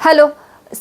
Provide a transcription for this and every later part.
Hello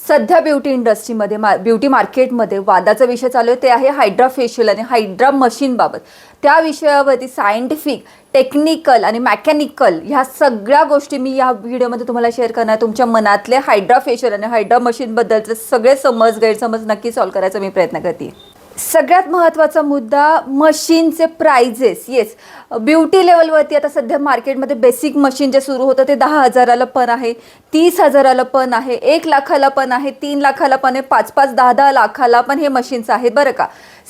सध्या beauty इंडस्ट्रीमध्ये मा ब्युटी मार्केटमध्ये वादाचा विषय चालू आहे. ते आहे हायड्रा फेशियल आणि हायड्रा मशीनबाबत त्या विषयावरती सायंटिफिक टेक्निकल आणि मॅकॅनिकल ह्या सगळ्या गोष्टी मी या व्हिडिओमध्ये तुम्हाला शेअर करणार तुमच्या मनातले हायड्रा फेशियल आणि हायड्रा मशीनबद्दलचे सगळे समज गैरसमज नक्की सॉल्व्ह करायचा मी प्रयत्न करते. सगळ्यात महत्त्वाचा मुद्दा मशीनचे प्राइजेस येस ब्युटी लेवलवरती आता सध्या मार्केटमध्ये बेसिक मशीन जे सुरू होतं ते दहा हजाराला पण आहे तीस हजाराला पण आहे एक लाखाला पण आहे तीन लाखाला पण आहे पाच पाच दहा दहा लाखाला पण हे मशीन्स आहेत बरं का?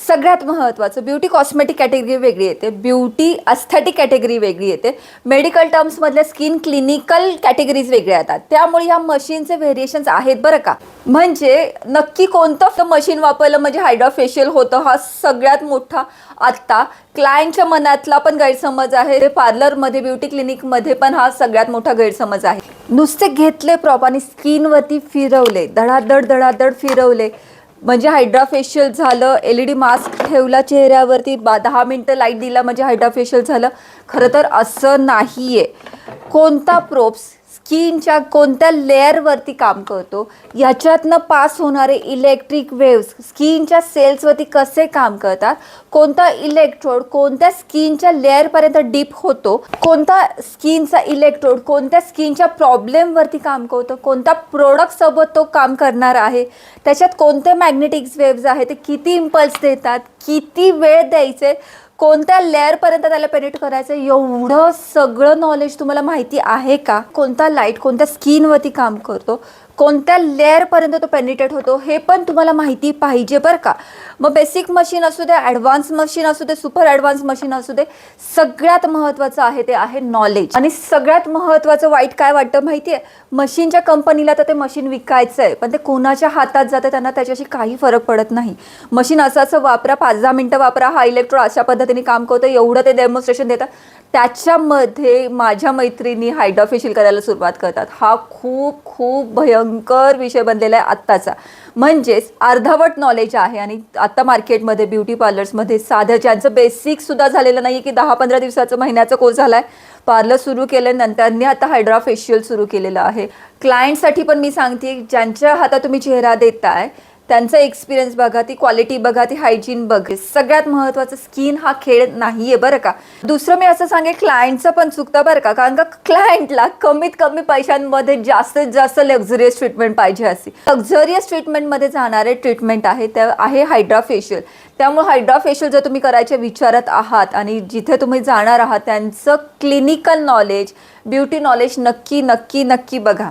सगळ्यात महत्त्वाचं ब्युटी कॉस्मेटिक कॅटेगरी वेगळी येते ब्युटी अस्थेटिक कॅटेगरी वेगळी येते मेडिकल टर्म्समधल्या स्किन क्लिनिकल कॅटेगरीज वेगळ्या येतात. त्यामुळे ह्या मशीनचे व्हेरिएशन्स आहेत बरं का? म्हणजे नक्की कोणतं मशीन वापरलं म्हणजे हायड्रा फेशियल होतं. हा सगळ्यात मोठा आत्ता क्लायंटच्या मनातला पण गैरसमज आहे. पार्लरमध्ये ब्युटी क्लिनिकमध्ये पण हा सगळ्यात मोठा गैरसमज आहे. नुसते घेतले प्रॉप आणि स्किनवरती फिरवले. धडाधड धडाधड फिरवले. म्हणजे हायड्रा फेशियल झालं एल ई डी मास्क ठेवला चेहऱ्यावरती. बा दहा मिनटं लाइट दिला म्हणजे हायड्रा फेशियल झालं. खरं तर असं नाही आहे कोणता प्रोप्स स्किनच्या कोणत्या लेअरवरती काम करतो? याच्यातनं पास होणारे इलेक्ट्रिक वेव्स स्किनच्या सेल्सवरती कसे काम करतात? कोणता इलेक्ट्रोड कोणत्या स्किनच्या लेअरपर्यंत डीप होतो? कोणता स्किनचा इलेक्ट्रोड कोणत्या स्किनच्या प्रॉब्लेमवरती काम करतो? कोणत्या प्रोडक्टसोबत तो काम करणार आहे? त्याच्यात कोणते मॅग्नेटिक्स वेव्ज आहेत? ते किती इम्पल्स देतात? किती वेळ द्यायचे? कोणत्या लेअरपर्यंत त्याला पेनिट करायचं एवढं सगळं नॉलेज तुम्हाला माहिती आहे का? कोणता लाइट कोणत्या स्किनवरती काम करतो? कोणत्या लेअरपर्यंत तो पेनिट्रेट होतो हे पण तुम्हाला माहिती पाहिजे बरं का. मग बेसिक मशीन असू दे ॲडव्हान्स मशीन असू दे सुपर ॲडव्हान्स मशीन असू दे सगळ्यात महत्त्वाचं आहे ते आहे नॉलेज आणि सगळ्यात महत्त्वाचं वाईट काय वाटतं माहिती आहे मशीनच्या कंपनीला तर ते मशीन विकायचं आहे पण ते कोणाच्या हातात जातं त्यांना त्याच्याशी काही फरक पडत नाही. मशीन असं असं वापरा पाच दहा मिनटं वापरा हा इलेक्ट्रॉ अशा पद्धतीने काम करतो एवढं ते डेमॉन्स्ट्रेशन देतात. त्याच्यामध्ये माझ्या मैत्रिणी हायड्राफेशियल करायला सुरुवात करतात. हा खूप खूप भयंकर विषय बनलेला आहे आत्ताचा. म्हणजेच अर्धवट नॉलेज आहे आणि आता मार्केटमध्ये ब्युटी पार्लर्समध्ये साधं ज्यांचं बेसिकसुद्धा झालेलं नाही की दहा पंधरा दिवसाचं महिन्याचा कोर्स झाला आहे पार्लर सुरू केल्यानंतरनी आता हायड्रा फेशियल सुरू केलेलं आहे. क्लायंटसाठी पण मी सांगते ज्यांच्या हातात तुम्ही चेहरा देताय त्यांचा एक्सपिरियन्स बघा ती क्वालिटी बघा ती हायजीन बघा. सगळ्यात महत्त्वाचं स्किन हा खेळ नाही आहे बरं का. दुसरं मी असं सांगेन क्लायंटचं पण चुकतं बरं का. कारण का क्लायंटला कमीत कमी पैशांमध्ये जास्तीत जास्त लक्झरियस ट्रीटमेंट पाहिजे असते. लक्झरियस ट्रीटमेंटमध्ये जाणारे ट्रीटमेंट आहे त्या आहे हायड्रा फेशियल त्यामुळे हायड्रा फेशियल जर तुम्ही करायच्या विचारात आहात आणि जिथे तुम्ही जाणार आहात त्यांचं क्लिनिकल नॉलेज ब्युटी नॉलेज नक्की नक्की नक्की बघा.